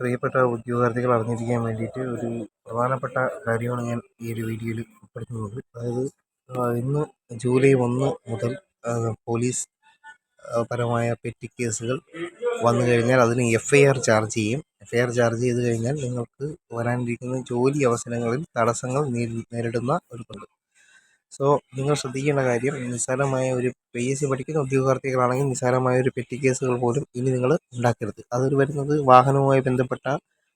പ്രിയപ്പെട്ട ഉദ്യോഗാർത്ഥികൾ അറിഞ്ഞിരിക്കാൻ വേണ്ടിയിട്ട് ഒരു പ്രധാനപ്പെട്ട കാര്യമാണ് ഞാൻ ഈ ഒരു വീഡിയോയിൽ ഉൾപ്പെടുത്തുന്നത്. അതായത് ഇന്ന് ജൂലൈ ഒന്ന് മുതൽ പോലീസ് പരമായ പെറ്റി കേസുകൾ വന്നു കഴിഞ്ഞാൽ അതിന് എഫ് ഐ ആർ ചാർജ് ചെയ്യും. എഫ് ഐ ആർ ചാർജ് ചെയ്ത് കഴിഞ്ഞാൽ നിങ്ങൾക്ക് വരാനിരിക്കുന്ന ജോലി അവസരങ്ങളിൽ തടസ്സങ്ങൾ നേരിടുന്ന ഒരു ഇതുണ്ട് സോ നിങ്ങൾ ശ്രദ്ധിക്കേണ്ട കാര്യം നിസ്സാരമായ ഒരു പി എസ് സി പഠിക്കുന്ന ഉദ്യോഗാർത്ഥികളാണെങ്കിൽ നിസ്സാരമായ ഒരു പെറ്റി കേസുകൾ പോലും ഇനി നിങ്ങൾ ഉണ്ടാക്കരുത്. അതിൽ വരുന്നത് വാഹനവുമായി ബന്ധപ്പെട്ട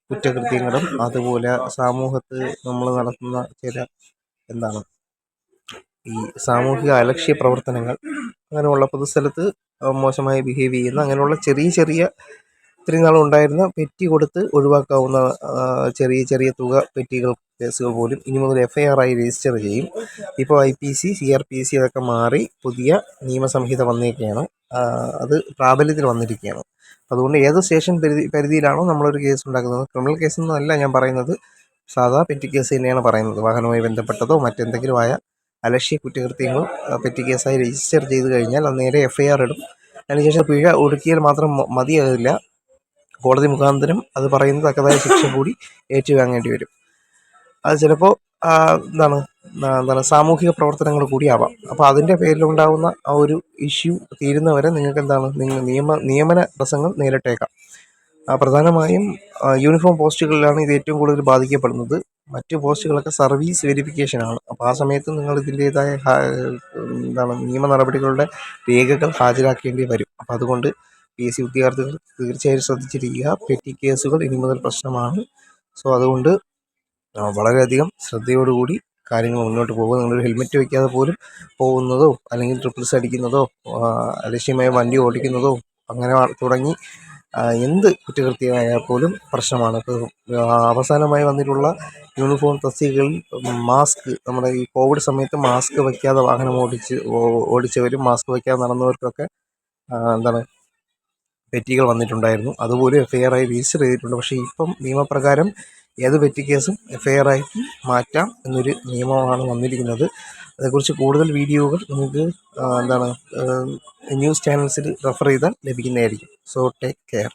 കുറ്റകൃത്യങ്ങളും അതുപോലെ സമൂഹത്ത് നമ്മൾ നടത്തുന്ന ചില എന്താണ് ഈ സാമൂഹിക അലക്ഷ്യ പ്രവർത്തനങ്ങൾ അങ്ങനെയുള്ള പൊതുസ്ഥലത്ത് മോശമായി ബിഹേവ് ചെയ്യുന്ന അങ്ങനെയുള്ള ചെറിയ ചെറിയ ഇത്രയും നാളുണ്ടായിരുന്ന പെറ്റി കൊടുത്ത് ഒഴിവാക്കാവുന്ന ചെറിയ ചെറിയ തുക പെറ്റികൾ കേസുകൾ പോലും ഇനി മുതൽ എഫ് ഐ ആർ ആയി രജിസ്റ്റർ ചെയ്യും. ഇപ്പോൾ I P C C R P C അതൊക്കെ മാറി പുതിയ നിയമസംഹിത വന്നിരിക്കുകയാണ് അത് പ്രാബല്യത്തിൽ വന്നിരിക്കുകയാണ്. അതുകൊണ്ട് ഏത് സ്റ്റേഷൻ പരിധി പരിധിയിലാണോ നമ്മളൊരു കേസ് ഉണ്ടാക്കുന്നത്? ക്രിമിനൽ കേസ് എന്നല്ല ഞാൻ പറയുന്നത്. സാധാ പെറ്റി കേസ് തന്നെയാണ് പറയുന്നത്. വാഹനവുമായി ബന്ധപ്പെട്ടതോ മറ്റെന്തെങ്കിലും ആയ അലക്ഷ്യ കുറ്റകൃത്യങ്ങൾ പെറ്റി കേസായി രജിസ്റ്റർ ചെയ്ത് കഴിഞ്ഞാൽ അത് നേരെ എഫ് ഐ ആർ ഇടും. അതിനുശേഷം പിഴ ഒടുക്കിയാൽ മാത്രം മതിയാകില്ല. കോടതി മുഖാന്തരം അത് പറയുന്ന തക്കതായ ശിക്ഷ കൂടി ഏറ്റുവാങ്ങേണ്ടി വരും. അത് ചിലപ്പോൾ എന്താണ് എന്താണ് സാമൂഹിക പ്രവർത്തനങ്ങൾ കൂടിയാവാം. അപ്പോൾ അതിന്റെ പേരിലുണ്ടാകുന്ന ആ ഒരു ഇഷ്യൂ തീരുന്നവരെ നിങ്ങൾക്ക് എന്താണ് നിങ്ങൾ നിയമ നിയമന പ്രസംഗം നേരിട്ടേക്കാം. പ്രധാനമായും യൂണിഫോം പോസ്റ്റുകളിലാണ് ഇത് ഏറ്റവും കൂടുതൽ ബാധിക്കപ്പെടുന്നത്. മറ്റ് പോസ്റ്റുകളൊക്കെ സർവീസ് വെരിഫിക്കേഷൻ ആണ് അപ്പോൾ ആ സമയത്ത് നിങ്ങൾ ഇതിന്റേതായ എന്താണ് നിയമ നടപടികളുടെ രേഖകൾ ഹാജരാക്കേണ്ടി വരും. അപ്പോൾ അതുകൊണ്ട് പി എസ് സി ഉദ്യോഗാർത്ഥികൾ തീർച്ചയായും ശ്രദ്ധിച്ചിരിക്കുക. പെറ്റി കേസുകൾ ഇനി മുതൽ പ്രശ്നമാണ്. സോ അതുകൊണ്ട് വളരെയധികം ശ്രദ്ധയോടുകൂടി കാര്യങ്ങൾ മുന്നോട്ട് പോകുക നിങ്ങളൊരു ഹെൽമെറ്റ് വയ്ക്കാതെ പോലും പോകുന്നതോ അല്ലെങ്കിൽ ട്രിപ്പിൾസ് അടിക്കുന്നതോ അലക്ഷ്യമായ വണ്ടി ഓടിക്കുന്നതോ അങ്ങനെ തുടങ്ങി എന്ത് കുറ്റകൃത്യമായാൽ പോലും പ്രശ്നമാണ്. അവസാനമായി വന്നിട്ടുള്ള യൂണിഫോം തസ്തികകളിൽ മാസ്ക് നമ്മുടെ ഈ കോവിഡ് സമയത്ത് മാസ്ക് വയ്ക്കാതെ വാഹനം ഓടിച്ച് ഓടിച്ചവരും മാസ്ക് വയ്ക്കാതെ നടന്നവർക്കൊക്കെ എന്താണ് പെറ്റികൾ വന്നിട്ടുണ്ടായിരുന്നു. അതുപോലെ എഫ് ഐ ആർ ആയി രജിസ്റ്റർ ചെയ്തിട്ടുണ്ട്. പക്ഷേ ഇപ്പം നിയമപ്രകാരം ഏത് പെറ്റി കേസും എഫ് ഐ ആർ ആക്കി മാറ്റാം എന്നൊരു നിയമമാണ് വന്നിരിക്കുന്നത്. അതേക്കുറിച്ച് കൂടുതൽ വീഡിയോകൾ നിങ്ങൾക്ക് എന്താണ് ന്യൂസ് ചാനൽസിൽ റെഫർ ചെയ്താൽ ലഭിക്കുന്നതായിരിക്കും. So take care